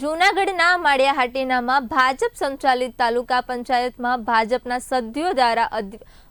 જૂનાગઢના માળિયાહાટીનામાં ભાજપ સંચાલિત તાલુકા પંચાયતમાં ભાજપના સભ્યો દ્વારા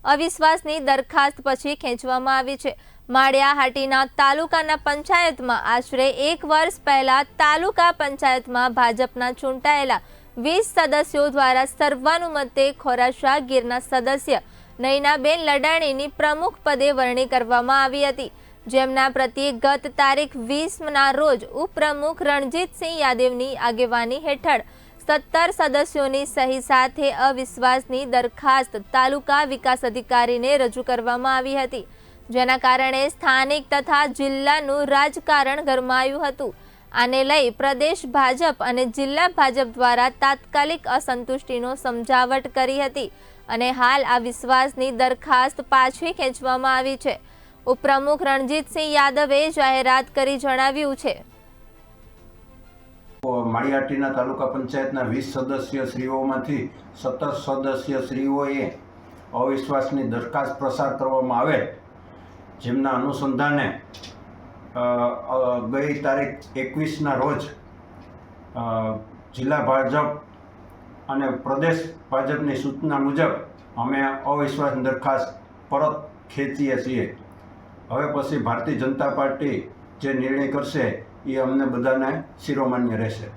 અવિશ્વાસની દરખાસ્ત પછી ખેંચવામાં આવી છે. માળિયાહાટીના તાલુકાના પંચાયતમાં આશરે એક વર્ષ પહેલા તાલુકા પંચાયતમાં ભાજપના ચૂંટાયેલા વીસ સદસ્યો દ્વારા સર્વાનુમતે ખોરાશા ગીરના સદસ્ય નૈનાબેન લડાણીની પ્રમુખ પદે વરણી કરવામાં આવી હતી. જેમના પ્રત્યે ગત તારીખ વીસના રોજ ઉપપ્રમુખ રણજીતસિંહ યાદવની આગેવાની હેઠળ સત્તર સદસ્યોની સહી સાથે અવિશ્વાસની દરખાસ્ત તાલુકા વિકાસ અધિકારીને રજૂ કરવામાં આવી હતી. જેના કારણે સ્થાનિક તથા જિલ્લાનું રાજકારણ ગરમાયું હતું. આને લઈ પ્રદેશ ભાજપ અને જિલ્લા ભાજપ દ્વારા તાત્કાલિક અસંતુષ્ટિનો સમજાવટ કરી હતી અને હાલ આ વિશ્વાસની દરખાસ્ત પાછી ખેંચવામાં આવી છે. ઉપપ્રમુખ રણજીતસિંહ યાદવે જાહેરાત કરી જણાવ્યું છે. માળિયાટીના તાલુકા પંચાયતના વીસ સદસ્ય શ્રીઓમાંથી સત્તર સદસ્ય શ્રીઓએ અવિશ્વાસની દરખાસ્ત પ્રસાર કરવામાં આવે જેમના અનુસંધાને ગઈ તારીખ એકવીસના રોજ જિલ્લા ભાજપ અને પ્રદેશ ભાજપની સૂચના મુજબ અમે અવિશ્વાસની દરખાસ્ત પરત ખેંચીએ છીએ. હવે પછી ભારતીય જનતા પાર્ટી જે નિર્ણય કરશે એ અમને બધાને શિરોમાન્ય રહેશે.